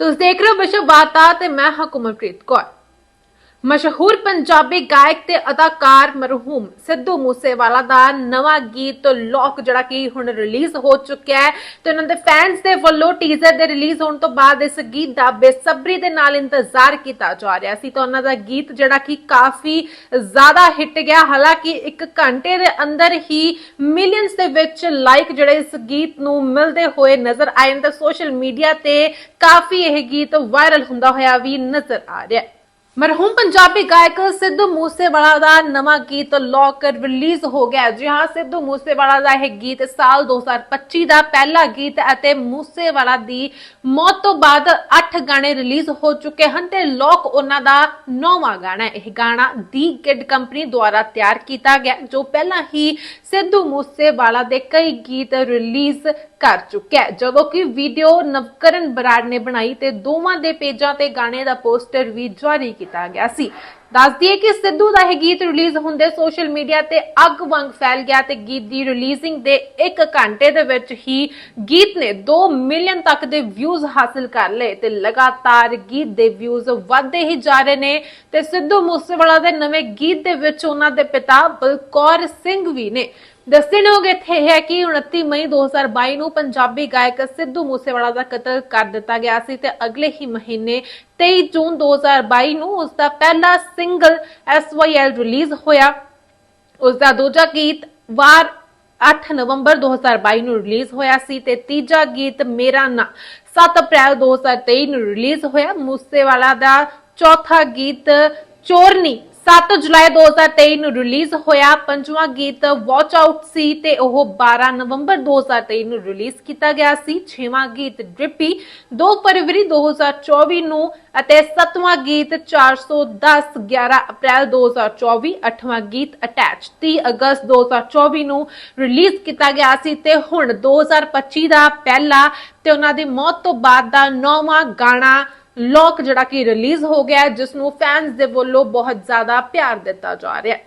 ਤੁਸੀਂ ਦੇਖ ਰਹੇ ਹੋ ਵਿਸ਼ਵ ਵਾਰਤਾ ਤੇ ਮੈਂ ਹਾਂ ਕੁਮਲਪ੍ਰੀਤ ਕੌਰ। ਮਸ਼ਹੂਰ ਪੰਜਾਬੀ ਗਾਇਕ ਤੇ ਅਦਾਕਾਰ ਮਰਹੂਮ ਸਿੱਧੂ ਮੂਸੇਵਾਲਾ ਦਾ ਨਵਾਂ ਗੀਤ ਲੋਕ ਜਿਹੜਾ ਕਿ ਹੁਣ ਰਿਲੀਜ਼ ਹੋ ਚੁੱਕਿਆ ਹੈ ਤੇ ਉਹਨਾਂ ਦੇ ਫੈਨਸ ਦੇ ਵੱਲੋਂ ਟੀਜ਼ਰ ਦੇ ਰਿਲੀਜ਼ ਹੋਣ ਤੋਂ ਬਾਅਦ ਇਸ ਗੀਤ ਦਾ ਬੇਸਬਰੀ ਦੇ ਨਾਲ ਇੰਤਜ਼ਾਰ ਕੀਤਾ ਜਾ ਰਿਹਾ ਸੀ ਤਾਂ ਉਹਨਾਂ ਦਾ ਗੀਤ ਜਿਹੜਾ ਕਿ ਕਾਫੀ ਜ਼ਿਆਦਾ ਹਿੱਟ ਗਿਆ। ਹਾਲਾਂਕਿ ਇੱਕ ਘੰਟੇ ਦੇ ਅੰਦਰ ਹੀ ਮਿਲੀਅਨਸ ਦੇ ਵਿੱਚ ਲਾਈਕ ਜਿਹੜੇ ਇਸ ਗੀਤ ਨੂੰ ਮਿਲਦੇ ਹੋਏ ਨਜ਼ਰ ਆਏ ਨੇ ਤੇ ਸੋਸ਼ਲ ਮੀਡੀਆ ਤੇ ਕਾਫੀ ਇਹ ਗੀਤ ਵਾਇਰਲ ਹੁੰਦਾ ਹੋਇਆ ਵੀ ਨਜ਼ਰ ਆ ਰਿਹਾ ਹੈ। ਮਰਹੂਮ ਪੰਜਾਬੀ ਗਾਇਕ ਸਿੱਧੂ ਮੂਸੇਵਾਲਾ ਦਾ ਨਵਾਂ ਗੀਤ ਲੋਕ ਰਿਲੀਜ਼ ਹੋ ਗਿਆ ਜੀ ਹਾਂ, ਸਿੱਧੂ ਮੂਸੇਵਾਲਾ ਦਾ ਇਹ ਗੀਤ ਸਾਲ 2025 ਦਾ ਪਹਿਲਾ ਗੀਤ ਅਤੇ ਮੂਸੇਵਾਲਾ ਦੀ ਮੌਤ ਤੋਂ ਬਾਅਦ 8 ਗਾਣੇ ਰਿਲੀਜ਼ ਹੋ ਚੁੱਕੇ ਹਨ ਤੇ ਲੋਕ ਉਹਨਾਂ ਦਾ ਨੌਵਾਂ ਗਾਣਾ ਇਹ ਗਾਣਾ ਦੀ ਕਿਡ ਕੰਪਨੀ ਦੁਆਰਾ ਤਿਆਰ ਕੀਤਾ ਗਿਆ, ਜੋ ਪਹਿਲਾਂ ਹੀ ਸਿੱਧੂ ਮੂਸੇਵਾਲਾ ਦੇ ਕਈ ਗੀਤ ਰਿਲੀਜ਼ ਕਰ ਚੁੱਕਿਆ ਜਦੋਂ ਕਿ ਵੀਡੀਓ ਨਵਕਰਨ ਬਰਾੜ ਨੇ ਬਣਾਈ ਤੇ ਦੋਵਾਂ ਦੇ ਪੇਜਾਂ ਤੇ ਗਾਣੇ ਦਾ ਪੋਸਟਰ ਵੀ ਜਾਰੀ ਕੀਤਾ ਗਿਆ ਸੀ। ਦੱਸ ਦਈਏ ਕਿ ਸਿੱਧੂ ਦਾ ਇਹ ਗੀਤ ਰਿਲੀਜ਼ ਹੁੰਦੇ ਸੋਸ਼ਲ ਮੀਡੀਆ ਤੇ ਅੱਗ ਵਾਂਗ ਫੈਲ ਗਿਆ ਤੇ ਗੀਤ ਦੀ ਰਿਲੀਜ਼ਿੰਗ ਦੇ 1 ਘੰਟੇ ਦੇ ਵਿੱਚ ਹੀ ਗੀਤ ਨੇ 2 ਮਿਲੀਅਨ ਤੱਕ ਦੇ ਵਿਊਜ਼ ਹਾਸਲ ਕਰ ਲਏ ਤੇ ਲਗਾਤਾਰ ਗੀਤ ਦੇ ਵਿਊਜ਼ ਵਧਦੇ ਹੀ ਜਾ ਰਹੇ ਨੇ ਤੇ ਸਿੱਧੂ ਮੂਸੇਵਾਲਾ ਦੇ ਨਵੇਂ ਗੀਤ ਦੇ ਵਿੱਚ ਉਹਨਾਂ ਦੇ ਪਿਤਾ ਬਲਕੌਰ ਸਿੰਘ ਵੀ ਨੇ। ਦੱਸਣਯੋਗ ਇੱਥੇ ਹੈ ਕਿ 29 ਮਈ 2022 ਨੂੰ ਪੰਜਾਬੀ ਗਾਇਕ ਸਿੱਧੂ ਮੂਸੇਵਾਲਾ ਦਾ ਕਤਲ ਕਰ ਦਿੱਤਾ ਗਿਆ ਸੀ ਤੇ ਅਗਲੇ ਹੀ ਮਹੀਨੇ 23 ਜੂਨ 2022 ਨੂੰ ਉਸ ਦਾ ਪਹਿਲਾ ਸਿੰਗਲ SYL ਰਿਲੀਜ਼ ਹੋਇਆ। ਉਸ ਦਾ ਦੂਜਾ ਗੀਤ ਵਾਰ 8 ਨਵੰਬਰ 2022 ਨੂੰ ਰਿਲੀਜ਼ ਹੋਇਆ ਸੀ ਤੇ ਤੀਜਾ ਗੀਤ ਮੇਰਾ ਨਾਂ 7 ਅਪ੍ਰੈਲ 2023 ਨੂੰ ਰਿਲੀਜ਼ ਹੋਇਆ। ਮੂਸੇਵਾਲਾ ਦਾ ਚੌਥਾ ਗੀਤ ਚੋਰਨੀ 7 ਜੁਲਾਈ 2023 ਨੂੰ ਰਿਲੀਜ਼ ਹੋਇਆ ਪੰਜਵਾਂ ਗੀਤ ਵਾਚ ਆਊਟ ਸੀ ਤੇ ਉਹ 12 ਨਵੰਬਰ 2023 ਨੂੰ ਰਿਲੀਜ਼ ਕੀਤਾ ਗਿਆ ਸੀ। ਛੇਵਾਂ ਗੀਤ ਡ੍ਰਿਪੀ 2 ਫਰਵਰੀ 2024 ਨੂੰ ਅਤੇ ਸੱਤਵਾਂ ਗੀਤ 410 11 ਅਪ੍ਰੈਲ 2024 ਅੱਠਵਾਂ ਗੀਤ ਅਟੈਚ 30 ਅਗਸਤ 2024 ਨੂੰ ਰਿਲੀਜ਼ ਕੀਤਾ ਗਿਆ ਸੀ ਤੇ ਹੁਣ 2025 ਦਾ ਪਹਿਲਾ ਤੇ ਉਹਨਾਂ ਦੀ ਮੌਤ ਤੋਂ ਬਾਅਦ ਦਾ ਨੌਵਾਂ ਗਾਣਾ ਲੋਕ ਜਿਹੜਾ ਕਿ ਰਿਲੀਜ਼ ਹੋ ਗਿਆ ਜਿਸ ਨੂੰ ਫੈਨਸ ਦੇ ਵੱਲੋਂ ਬਹੁਤ ਜ਼ਿਆਦਾ ਪਿਆਰ ਦਿੱਤਾ ਜਾ ਰਿਹਾ ਹੈ।